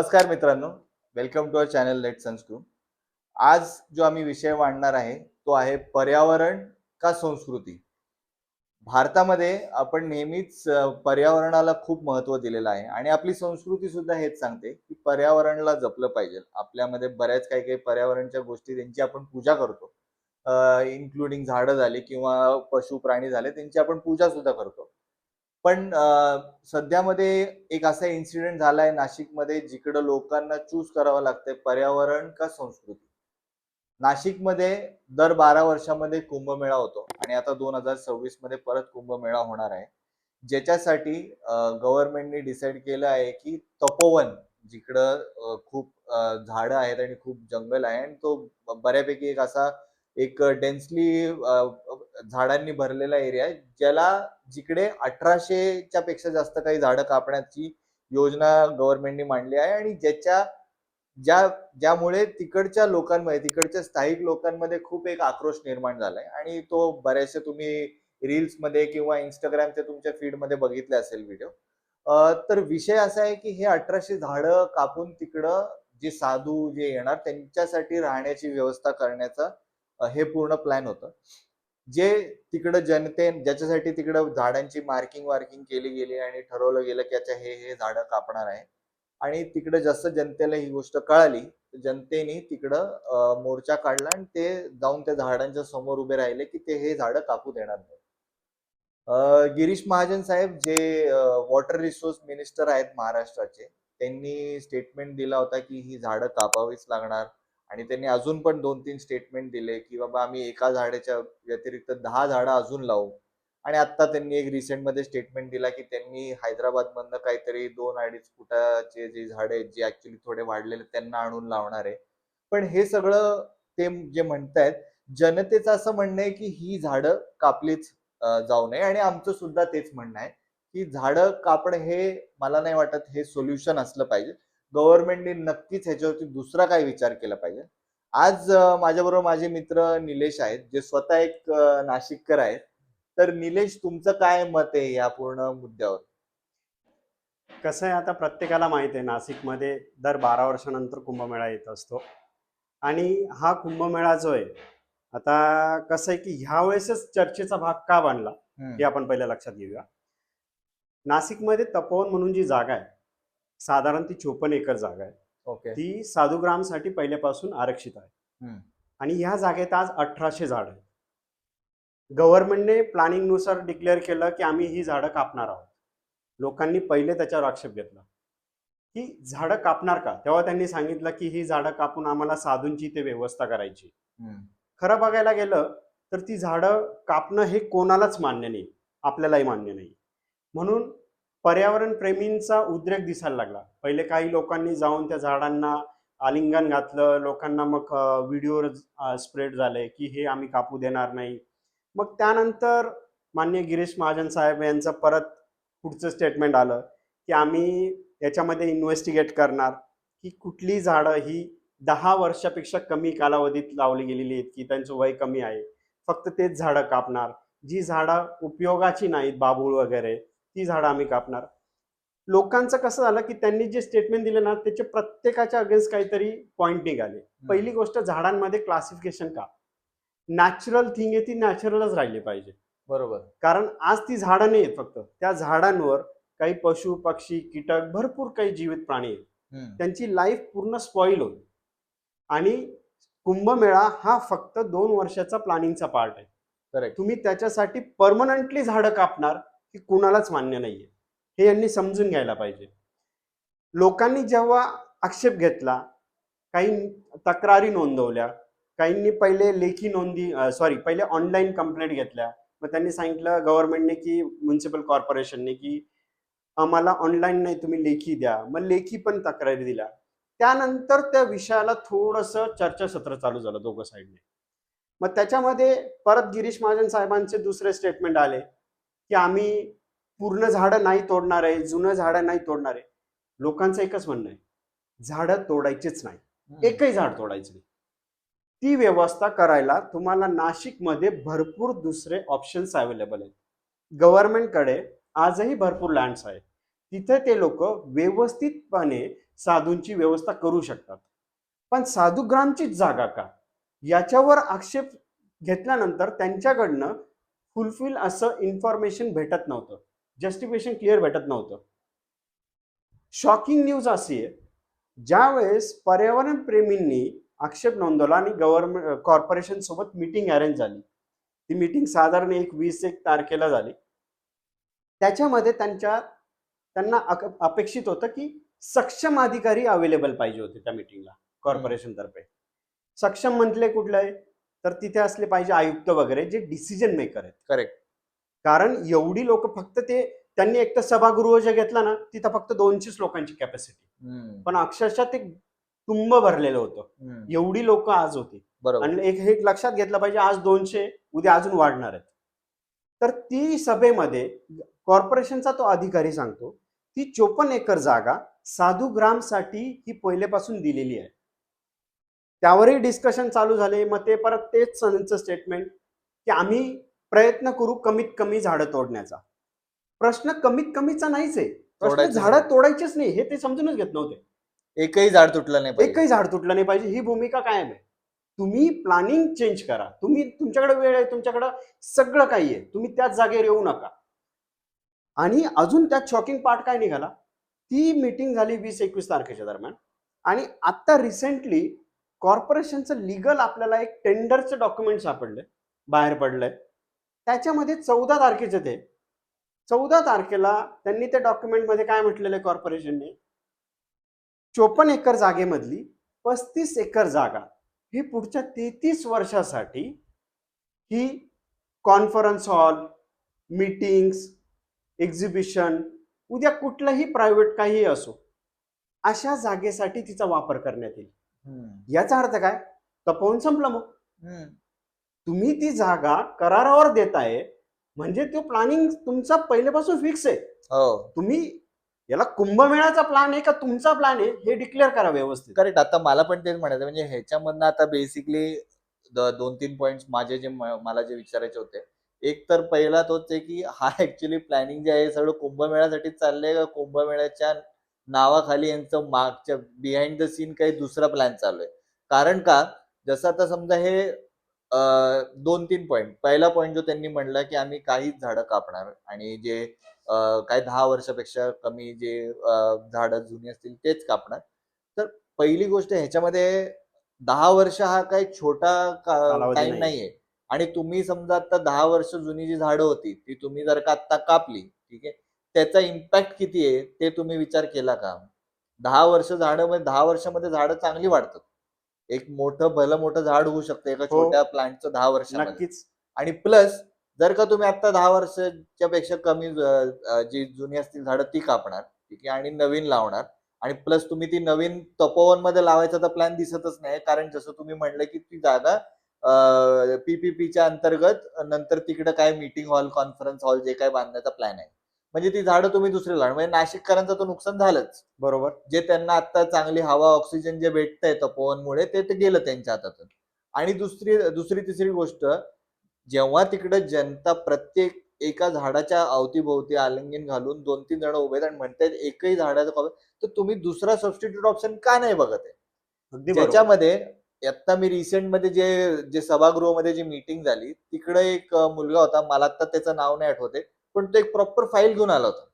नमस्कार मित्रांनो. Welcome to our channel let Sanskrit आज जो आम्ही विषय मांडणार आहे तो आहे पर्यावरण का संस्कृती? भारतामध्ये आपण नेहमीच पर्यावरणाला खूप महत्त्व दिलेलं आहे आणि आपली संस्कृती सुद्धा हेच सांगते की पर्यावरणाला जपलं पाहिजे. आपल्यामध्ये बऱ्याच काही काही पर्यावरणच्या गोष्टी त्यांची आपण पूजा करतो. इन्क्लुडिंग झाडं झाली किंवा पशु प्राणी झाले त्यांची आपण पूजा सुद्धा करतो. पण सध्यामध्ये एक असा इन्सिडेंट झालाय नाशिकमध्ये जिकडं लोकांना चूज करावं लागतंय पर्यावरण का संस्कृती? नाशिकमध्ये दर बारा वर्षामध्ये कुंभमेळा होतो आणि आता दोन हजार सव्वीसमध्ये परत कुंभमेळा होणार आहे. ज्याच्यासाठी गव्हर्नमेंटने डिसाईड केलं आहे की तपोवन जिकडं खूप झाडं आहेत आणि खूप जंगल आहे आणि तो बऱ्यापैकी एक असा एक डेन्सली झाडांनी भरलेला एरिया आहे ज्याला जिकडे अठराशेच्या पेक्षा जास्त काही झाडं कापण्याची योजना गव्हर्नमेंटने मांडली आहे आणि ज्याच्या ज्या ज्यामुळे तिकडच्या लोकांमध्ये तिकडच्या स्थायिक लोकांमध्ये खूप एक आक्रोश निर्माण झालाय. आणि तो बऱ्याचशा तुम्ही रील्समध्ये किंवा इंस्टाग्रामच्या तुमच्या फीडमध्ये बघितले असेल व्हिडिओ तर विषय असा आहे की हे अठराशे झाडं कापून तिकडं जे साधू जे येणार त्यांच्यासाठी राहण्याची व्यवस्था करण्याचा हे पूर्ण प्लॅन होतं. जे तिकडं जनते ज्याच्यासाठी तिकडं झाडांची मार्किंग वार्किंग केली गेली आणि ठरवलं गेलं की अच्छा हे हे झाडं कापणार आहे. आणि तिकडं जसं जनतेला ही गोष्ट कळाली जनतेने तिकडं मोर्चा काढला आणि ते जाऊन त्या झाडांच्या समोर उभे राहिले की ते हे झाडं कापू देणार नाही गिरीश महाजन साहेब जे वॉटर रिसोर्स मिनिस्टर आहेत महाराष्ट्राचे त्यांनी स्टेटमेंट दिला होता की ही झाडं कापावीच लागणार. आणि त्यांनी अजून पण दोन तीन स्टेटमेंट दिले की बाबा आम्ही एका झाडाच्या व्यतिरिक्त दहा झाडं अजून लावू. आणि आता त्यांनी एक रिसेंटमध्ये स्टेटमेंट दिला की त्यांनी हैदराबादमधनं काहीतरी दोन अडीच फुटाचे जे झाड आहेत जे ऍक्च्युली थोडे वाढलेले त्यांना आणून लावणार आहे. पण हे सगळं ते जे म्हणतायत जनतेचं असं म्हणणं आहे की ही झाडं कापलीच जाऊ नये. आणि आमचं सुद्धा तेच म्हणणं आहे की झाडं कापणं हे मला नाही वाटत हे सोल्युशन असलं पाहिजे. गव्हर्नमेंटने नक्कीच ह्याच्यावरती दुसरा काय विचार केला पाहिजे. आज माझ्याबरोबर माझे मित्र निलेश आहेत जे स्वतः एक नाशिककर आहेत. तर निलेश तुमचं काय मत आहे या पूर्ण मुद्द्यावर? कसं आहे आता प्रत्येकाला माहिती आहे नाशिकमध्ये दर बारा वर्षानंतर कुंभमेळा येत असतो. आणि हा कुंभमेळा जो आहे आता कसं आहे की ह्या वेळेसच चर्चेचा भाग का बनला हे आपण पहिल्या लक्षात घेऊया. नाशिकमध्ये तपोवन म्हणून जी जागा आहे साधारण ती चोपन्न एकर जागा आहे. ओके. ती साधुग्रामसाठी पहिल्यापासून आरक्षित आहे. आणि ह्या जागेत आज अठराशे झाड आहेत. गव्हर्नमेंटने प्लॅनिंगनुसार डिक्लेअर केलं की आम्ही ही झाडं कापणार आहोत. लोकांनी पहिले त्याच्यावर आक्षेप घेतला. की झाडं कापणार का? तेव्हा त्यांनी सांगितलं की ही झाडं कापून आम्हाला साधूंची ते व्यवस्था करायची. खरं बघायला गेलं तर ती झाडं कापणं हे कोणालाच मान्य नाही. आपल्यालाही मान्य नाही. म्हणून पर्यावरण प्रेमींचा उद्रेक दिसायला लागला. पहिले काही लोकांनी जाऊन त्या झाडांना आलिंगन घातलं. लोकांना मग व्हिडिओ स्प्रेड झाले की हे आम्ही कापू देणार नाही. मग त्यानंतर मान्य गिरीश महाजन साहेब यांचं परत पुढचं स्टेटमेंट आलं की आम्ही याच्यामध्ये इन्व्हेस्टिगेट करणार की कुठली झाडं ही दहा वर्षापेक्षा कमी कालावधीत लावली गेलेली आहेत की त्यांचं वय कमी आहे. फक्त तेच झाडं कापणार. जी झाडं उपयोगाची नाहीत बाबूळ वगैरे ती झाडं आम्ही कापणार. लोकांचं कसं झालं की त्यांनी जे स्टेटमेंट दिले ना त्याचे प्रत्येकाच्या अगेन्स्ट काहीतरी पॉईंट निघाले. पहिली गोष्ट झाडांमध्ये क्लासिफिकेशन का नॅचरल थिंग आहे ती नॅचरलच राहिली पाहिजे. बरोबर. कारण आज ती झाडं नाही आहेत फक्त. त्या झाडांवर काही पशु पक्षी कीटक भरपूर काही जीवित प्राणी आहेत. त्यांची लाईफ पूर्ण स्पॉईल होईल. आणि कुंभमेळा हा फक्त दोन वर्षाचा प्लॅनिंगचा पार्ट आहे. तुम्ही त्याच्यासाठी परमनंटली झाडं कापणार ही कुणालाच मान्य नाहीये. हे यांनी समजून घ्यायला पाहिजे. लोकांनी जेव्हा आक्षेप घेतला काही तक्रारी नोंदवल्या काहींनी पहिले लेखी नोंदी सॉरी पहिले ऑनलाईन कंप्लेंट घेतल्या. मग त्यांनी सांगितलं गव्हर्नमेंटने की म्युन्सिपल कॉर्पोरेशनने की आम्हाला ऑनलाईन नाही तुम्ही लेखी द्या. मग लेखी पण तक्रारी दिल्या. त्यानंतर त्या विषयाला थोडंसं चर्चासत्र चालू झालं दोघं साईडने मग त्याच्यामध्ये परत गिरीश महाजन साहेबांचे दुसरे स्टेटमेंट आले. की आम्ही पूर्ण झाडं नाही तोडणार आहे जुनं झाडं नाही तोडणार आहे. लोकांचं एकच म्हणणं आहे झाडं तोडायचीच नाही. एकही झाड तोडायचं नाही. ती व्यवस्था करायला तुम्हाला नाशिकमध्ये भरपूर दुसरे ऑप्शन्स अवेलेबल आहेत. गव्हर्नमेंटकडे आजही भरपूर लँड्स आहेत. तिथे ते लोक व्यवस्थितपणे साधूंची व्यवस्था करू शकतात. पण साधुग्रामचीच जागा का? याच्यावर आक्षेप घेतल्यानंतर त्यांच्याकडनं फुलफिल असं इन्फॉर्मेशन भेटत नव्हतं. जस्टिफिकेशन क्लिअर भेटत नव्हतं. शॉकिंग न्यूज अशी आहे. ज्यावेळेस पर्यावरण प्रेमींनी आक्षेप नोंदवला आणि गव्हर्नमेंट कॉर्पोरेशन सोबत मीटिंग अरेंज झाली. ती मीटिंग साधारण एक वीस एक तारखेला झाली. त्याच्यामध्ये त्यांच्या त्यांना अपेक्षित होतं की सक्षम अधिकारी अवेलेबल पाहिजे होते त्या मीटिंगला कॉर्पोरेशन तर्फे. सक्षम म्हटले कुठले? आहे तर तिथे असले पाहिजे आयुक्त वगैरे जे डिसिजन मेकर आहेत. करेक्ट कारण एवढी लोक फक्त ते त्यांनी एक तर सभागृह जे घेतला ना तिथं फक्त दोनशेच लोकांची कॅपॅसिटी पण अक्षरशः ते तुंब भरलेलं होतं. एवढी लोक आज होती. बरोबर. आणि एक हे एक लक्षात घेतलं पाहिजे आज दोनशे उद्या अजून वाढणार आहेत. तर ती सभेमध्ये कॉर्पोरेशनचा तो अधिकारी सांगतो ती चोपन्न एकर जागा साधू ग्रामसाठी ही पहिलेपासून दिलेली आहे. त्यावरही डिस्कशन चालू झाले. मग ते परत तेच त्यांचं स्टेटमेंट की आम्ही प्रयत्न करू कमीत कमी झाडं तोडण्याचा. प्रश्न कमीत कमीचा नाहीच आहे. प्रश्न झाडं. तोडायचेच नाही. हे ते समजूनच घेत नव्हते. एकही झाड तुटलं नाही पाहिजे. एकही झाड तुटलं नाही पाहिजे. ही भूमिका कायम आहे. तुम्ही प्लॅनिंग चेंज करा. तुम्ही तुमच्याकडे वेळ आहे. तुमच्याकडं सगळं काही आहे. तुम्ही त्याच जागेवर येऊ नका. आणि अजून त्यात शॉकिंग पार्ट काय निघाला? ती मीटिंग झाली वीस एकवीस तारखेच्या दरम्यान. आणि आता रिसेंटली कॉर्पोरेशनचं लिगल आपल्याला एक टेंडरचं डॉक्युमेंट सापडलंय बाहेर पडलंय. त्याच्यामध्ये चौदा तारखेचे ते. चौदा तारखेला त्यांनी त्या डॉक्युमेंटमध्ये काय म्हटलेलं आहे कॉर्पोरेशनने? चोपन्न एकर जागेमधली पस्तीस एकर जागा ही पुढच्या तेहतीस वर्षासाठी ही कॉन्फरन्स हॉल मीटिंग्स एक्झिबिशन उद्या कुठलंही प्रायव्हेट काहीही असो अशा जागेसाठी तिचा वापर करण्यात येईल. याचा अर्थ काय? तपवून संपलं मग. तुम्ही ती जागा करारावर देताय म्हणजे तो प्लॅनिंग तुमचा पहिल्यापासून फिक्स आहे. हो. तुम्ही याला कुंभमेळ्याचा प्लॅन आहे का तुमचा प्लॅन आहे हे डिक्लेअर करा व्यवस्थित. करेक्ट आता मला पण तेच म्हणायचं म्हणजे ह्याच्यामधनं आता बेसिकली दोन तीन पॉइंट माझे जे मला जे विचारायचे होते एक तर पहिला तोच आहे की हा ऍक्च्युली प्लॅनिंग जे आहे सगळं कुंभमेळ्यासाठी चाललंय का? कुंभमेळ्याच्या नावाखाली यांचं मागच्या बिहाइंड द सीन काही दुसरा प्लॅन चालू आहे. कारण का? जसं आता समजा हे दोन तीन पॉइंट पहिला पॉइंट जो त्यांनी म्हणला की आम्ही काहीच झाडं कापणार आणि जे काही दहा वर्षापेक्षा कमी जे झाडं जुनी असतील तेच कापणार. तर पहिली गोष्ट ह्याच्यामध्ये दहा वर्ष हा काही छोटा टाइम नाही. नाहीये. आणि तुम्ही समजा आता दहा वर्ष जुनी जी झाडं होती ती तुम्ही जर का आता कापली ठीक आहे त्याचा इम्पॅक्ट किती आहे ते तुम्ही विचार केला का? दहा वर्ष झाडं म्हणजे दहा वर्षामध्ये झाडं चांगली वाढतात. एक मोठं भलं मोठं झाड होऊ शकतं एका हो. छोट्या प्लांटचं दहा वर्षामध्ये. नक्कीच. आणि प्लस जर का तुम्ही आता दहा वर्षाच्या पेक्षा कमी जी जुनी असतील झाडं ती कापणार. ठीक आहे? आणि नवीन लावणार. आणि प्लस तुम्ही ती नवीन तपोवनमध्ये लावायचा तर प्लॅन दिसतच नाही. कारण जसं तुम्ही म्हणलं की ती जागा पीपीपीच्या अंतर्गत नंतर तिकडे काय मीटिंग हॉल कॉन्फरन्स हॉल जे काय बांधण्याचा प्लॅन आहे. म्हणजे ती झाडं तुम्ही दुसरी लावणार. म्हणजे नाशिककरांचं तर नुकसान झालंच. बरोबर. जे त्यांना आता चांगली हवा ऑक्सिजन जे भेटतंय तपोवनमुळे ते ते गेलं त्यांच्या हातातून. आणि दुसरी दुसरी तिसरी गोष्ट जेव्हा तिकडे जनता प्रत्येक एका झाडाच्या अवतीभोवती आलिंगन घालून दोन तीन जण उभे आणि म्हणतायत एकही झाडाचं कॉपी तर तुम्ही दुसरा सबस्टिट्यूट ऑप्शन का नाही बघत आहे? ज्याच्यामध्ये आता मी रिसेंटमध्ये जे जे सभागृहामध्ये जी मीटिंग झाली तिकडे एक मुलगा होता मला आता त्याचं नाव नाही आठवते पण तो एक प्रॉपर फाईल घेऊन आला होता.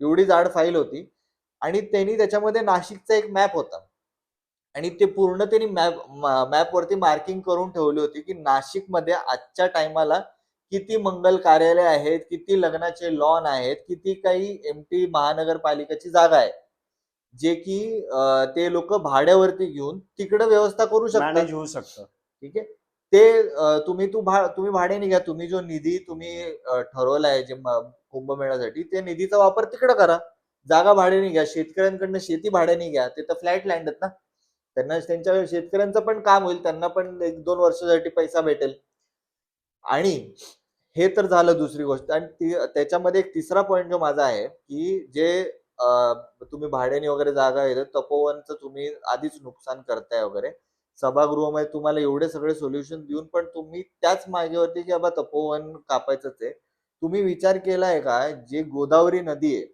एवढी जाड फाईल होती. आणि त्यांनी त्याच्यामध्ये नाशिकचा एक मॅप होता. आणि ते पूर्ण त्यांनी मॅप मॅपवरती मार्किंग करून ठेवली होती की नाशिकमध्ये आजच्या टायमाला किती मंगल कार्यालय आहेत किती लग्नाचे लॉन आहेत किती काही एम टी महानगरपालिकेची जागा आहे. जे की ते लोक भाड्यावरती घेऊन तिकडे व्यवस्था करू शकतात. मॅनेज होऊ शकतं. ठीक आहे? ते तुम्ही तू भा तुम्ही भाड्याने घ्या तुम्ही जो निधी तुम्ही ठरवलाय जे कुंभमेळ्यासाठी ते निधीचा वापर तिकडे करा. जागा भाड्याने घ्या शेतकऱ्यांकडनं शेती भाड्याने घ्या ते तर फ्लॅट लँड आहेत ना. त्यांना त्यांच्या शेतकऱ्यांचं पण काम होईल त्यांना पण एक दोन वर्षासाठी पैसा भेटेल. आणि हे तर झालं दुसरी गोष्ट. आणि त्याच्यामध्ये एक तिसरा पॉईंट जो माझा आहे की जे तुम्ही भाड्याने वगैरे जागा येतात तपोवनचं तुम्ही आधीच नुकसान करताय वगैरे सभागृहामध्ये तुम्हाला एवढे सगळे सोल्युशन देऊन पण तुम्ही त्याच मागेवरती की बाबा तपोवन कापायचंच आहे. तुम्ही विचार केलाय का? जे गोदावरी नदी आहे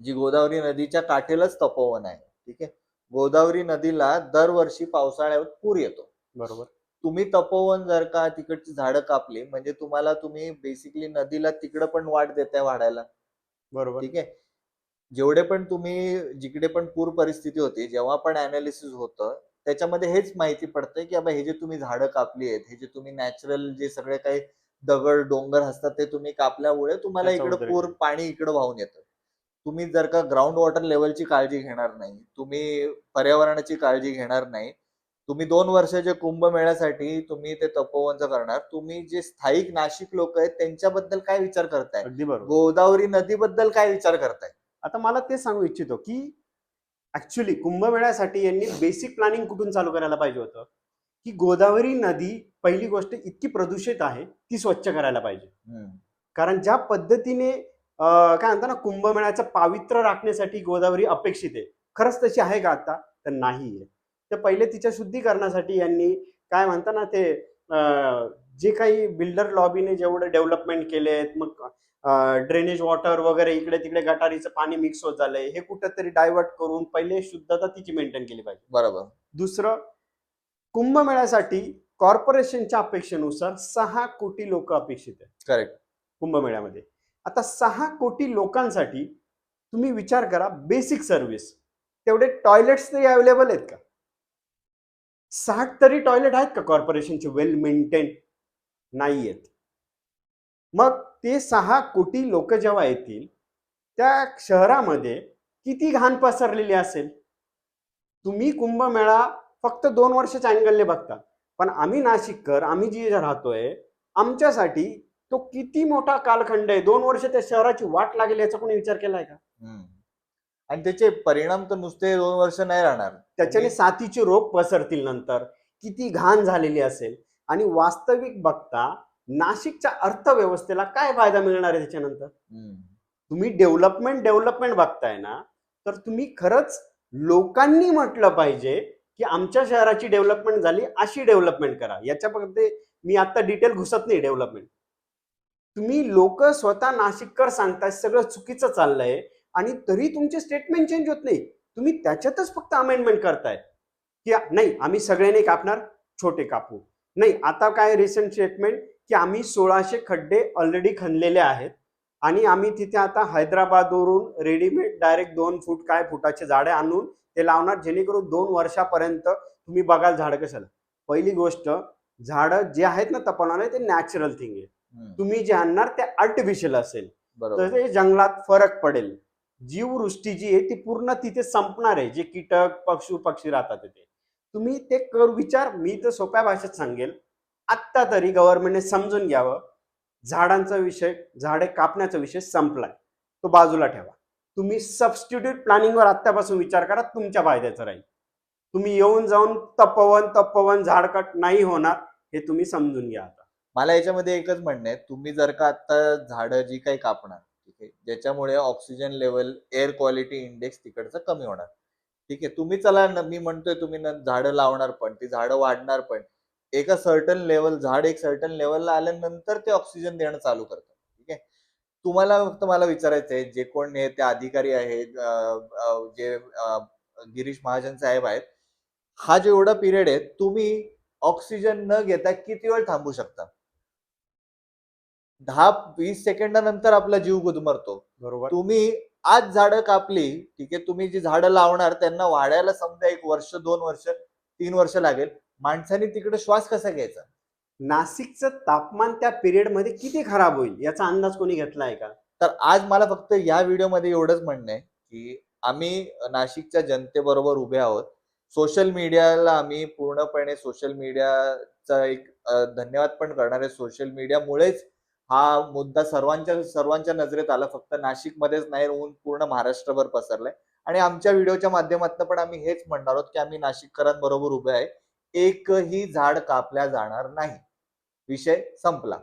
जी गोदावरी नदीच्या काठेलाच तपोवन आहे ठीक आहे? गोदावरी नदीला दरवर्षी पावसाळ्यात पूर येतो. बरोबर. तुम्ही तपोवन जर का तिकडची झाडं कापली म्हणजे तुम्हाला तुम्ही बेसिकली नदीला तिकडं पण वाट देताय वाढायला. बरोबर. ठीक आहे? जेवढे पण तुम्ही जिकडे पण पूर परिस्थिती होती जेव्हा पण अनालिसिस होतं त्याच्यामध्ये हेच माहिती पडतंय की बाबा हे जे तुम्ही झाडं कापली आहेत हे जे तुम्ही नॅचरल जे सगळे काही दगड डोंगर असतात ते तुम्ही कापल्यामुळे तुम्हाला इकडं पूर पाणी इकडं वाहून येतं. तुम्ही जर का ग्राउंड वॉटर लेवलची काळजी घेणार नाही तुम्ही पर्यावरणाची काळजी घेणार नाही तुम्ही दोन वर्षाच्या कुंभमेळ्यासाठी तुम्ही ते तपोवनचं करणार तुम्ही जे स्थायिक नाशिक लोक आहेत त्यांच्याबद्दल काय विचार करताय? गोदावरी नदीबद्दल काय विचार करताय? आता मला ते सांगू इच्छितो की ऍक्च्युली कुंभमेळ्यासाठी यांनी बेसिक प्लॅनिंग कुठून चालू करायला पाहिजे होतं? की गोदावरी नदी पहिली गोष्ट इतकी प्रदूषित आहे ती स्वच्छ करायला पाहिजे. कारण ज्या पद्धतीने काय म्हणतात ना कुंभमेळ्याचं पावित्र्य राखण्यासाठी गोदावरी अपेक्षित आहे. खरंच तशी आहे का आता? तर नाही आहे तर पहिले तिच्या शुद्धीकरणासाठी यांनी काय म्हणतात ना ते जे काही बिल्डर लॉबीने जेवढे डेव्हलपमेंट केले आहेत मग ड्रेनेज वॉटर वगैरे इकडे तिकडे गटारीचं पाणी मिक्स होत झालंय हे कुठंतरी डायव्हर्ट करून पहिले शुद्धता तिची मेंटेन केली पाहिजे. बरोबर. दुसरं कुंभमेळ्यासाठी कॉर्पोरेशनच्या अपेक्षेनुसार सहा कोटी लोक अपेक्षित आहेत. करेक्ट कुंभमेळ्यामध्ये. आता सहा कोटी लोकांसाठी तुम्ही विचार करा बेसिक सर्व्हिस तेवढे टॉयलेट्स तरी अवेलेबल आहेत का? साठ तरी टॉयलेट आहेत का कॉर्पोरेशनचे वेल मेंटेन नाही आहेत मग ते सहा कोटी लोक जेव्हा येतील त्या शहरामध्ये किती घाण पसरलेली असेल? तुम्ही कुंभमेळा फक्त दोन वर्षाच्या अँगलने बघता. पण आम्ही नाशिककर आम्ही जे राहतोय आमच्यासाठी तो किती मोठा कालखंड आहे? दोन वर्ष त्या शहराची वाट लागेल याचा कोणी विचार केलाय का. आणि त्याचे परिणाम तर नुसते दोन वर्ष नाही राहणार. त्याच्याने साथीचे रोग पसरतील नंतर. किती घाण झालेली असेल. आणि वास्तविक बघता नाशिकच्या अर्थव्यवस्थेला काय फायदा मिळणार आहे त्याच्यानंतर. तुम्ही डेव्हलपमेंट डेव्हलपमेंट बघताय ना तर तुम्ही खरंच लोकांनी म्हटलं पाहिजे की आमच्या शहराची डेव्हलपमेंट झाली अशी डेव्हलपमेंट करा. याच्यामध्ये मी आता डिटेल घुसत नाही डेव्हलपमेंट. तुम्ही लोक स्वतः नाशिककर सांगताय सगळं चुकीचं चाललंय आणि तरी तुमचे स्टेटमेंट चेंज होत नाही. तुम्ही त्याच्यातच फक्त अमेंडमेंट करताय. की नाही आम्ही सगळे नाही कापणार छोटे कापू. नाही आता काय रिसेंट स्टेटमेंट की आम्ही सोळाशे खड्डे ऑलरेडी खणलेले आहेत आणि आम्ही तिथे आता हैदराबादवरून रेडीमेड डायरेक्ट दोन फूट काय फुटाचे झाडे आणून ते लावणार जेणेकरून दोन वर्षापर्यंत तुम्ही बघाल झाडं कशाला. पहिली गोष्ट झाडं जे आहेत ना तपवणारे ते नॅचरल थिंग आहे. तुम्ही जे आणणार ते आर्टिफिशियल असेल. तर जंगलात फरक पडेल. जीववृष्टी जी आहे ती पूर्ण तिथे संपणार आहे. जे कीटक पक्षू पक्षी राहतात तिथे. तुम्ही ते कर विचार मी तर सोप्या भाषेत सांगेल. आत्ता तरी गव्हर्नमेंटने समजून घ्यावं. झाडांचा विषय झाडे कापण्याचा विषय संपलाय. तो बाजूला ठेवा. तुम्ही सबस्टिट्यूट प्लॅनिंगवर आत्तापासून विचार करा तुमच्या फायद्याचं राहील. तुम्ही येऊन जाऊन तपवन तपवन झाडकट नाही होणार हे तुम्ही समजून घ्या आता. मला याच्यामध्ये एकच म्हणणं आहे तुम्ही जर का आता झाडं जी काही कापणार ठीक आहे ज्याच्यामुळे oxygen level air quality index तिकडचं कमी होणार. ठीक आहे तुम्ही चला मी म्हणतोय तुम्ही झाडं लावणार पण ती झाडं वाढणार पण. एका सर्टन लेवल झाड एक सर्टन लेवलला आल्यानंतर ते ऑक्सिजन देणं चालू करतं ठीक आहे? तुम्हाला फक्त मला विचारायचं आहे जे कोण हे ते अधिकारी आहेत जे गिरीश महाजन साहेब आहेत हा जो एवढा पिरियड आहे तुम्ही ऑक्सिजन न घेता किती वेळ थांबू शकता? दहा वीस सेकंदानंतर आपला जीव गुदमरतो. बरोबर. तुम्ही आज झाडं कापली ठीक आहे तुम्ही जी झाडं लावणार त्यांना वाढायला समजा एक वर्ष दोन वर्ष तीन वर्ष लागेल. माणसाने तिकडे श्वास कसा घ्यायचा? नाशिकचं तापमान त्या पिरियडमध्ये किती खराब होईल याचा अंदाज कोणी घेतलाय का? तर आज मला फक्त या व्हिडिओमध्ये एवढंच म्हणणं आहे की आम्ही नाशिकच्या जनतेबरोबर उभे आहोत. सोशल मीडियाला आम्ही पूर्णपणे सोशल मीडियाचा एक धन्यवाद पण करणार आहे. सोशल मीडियामुळेच हा मुद्दा सर्वांच्या सर्वांच्या नजरेत आला. फक्त नाशिकमध्येच नाही होऊन पूर्ण महाराष्ट्रभर पसरलाय. आणि आमच्या व्हिडिओच्या माध्यमातून पण आम्ही हेच म्हणणार आहोत की आम्ही नाशिककरांबरोबर उभे आहे. एकही झाड कापल्या जाणार नाही. विषय संपला.